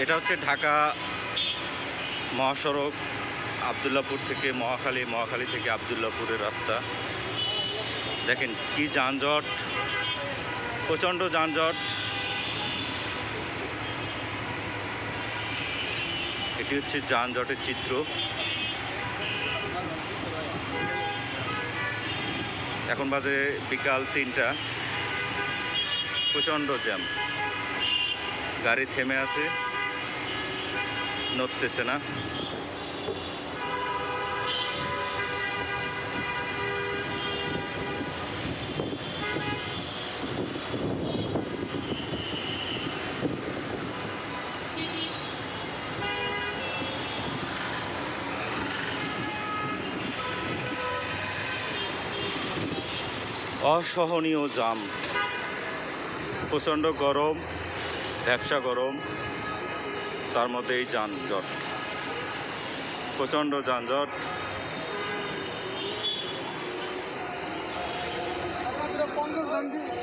এটা হচ্ছে ঢাকা মহাসড়ক, আবদুল্লাপুর থেকে মহাখালী মহাখালী থেকে আবদুল্লাপুরের রাস্তা। দেখেন কি যানজট, প্রচণ্ড যানজট। এটি হচ্ছে যানজটের চিত্র। এখন বাজে বিকাল তিনটা। প্রচণ্ড জ্যাম। গাড়ি থেমে আছে। নড়তেছে না। অসহনীয় জাম। প্রচণ্ড গরম ব্যবসা গরম। তার মধ্যে এই যানজট। প্রচণ্ড যানজট। পঞ্চাশ